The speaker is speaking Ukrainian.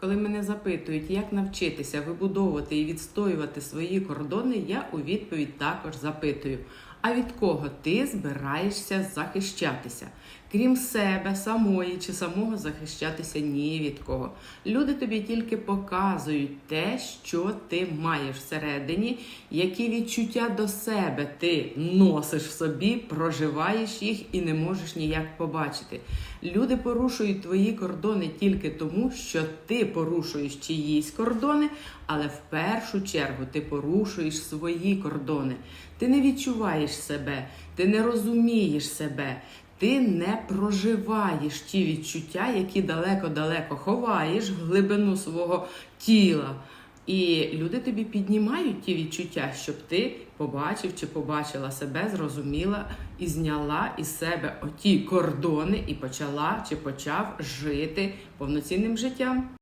Коли мене запитують, як навчитися вибудовувати і відстоювати свої кордони, я у відповідь також запитую: а від кого ти збираєшся захищатися? Крім себе, самої чи самого захищатися ні від кого. Люди тобі тільки показують те, що ти маєш всередині, які відчуття до себе ти носиш в собі, проживаєш їх і не можеш ніяк побачити. Люди порушують твої кордони тільки тому, що ти порушуєш чиїсь кордони, але в першу чергу ти порушуєш свої кордони. Ти не відчуваєш себе, ти не розумієш себе. Ти не проживаєш ті відчуття, які далеко-далеко ховаєш в глибину свого тіла. І люди тобі піднімають ті відчуття, щоб ти побачив чи побачила себе, зрозуміла і зняла із себе оті кордони і почала чи почав жити повноцінним життям.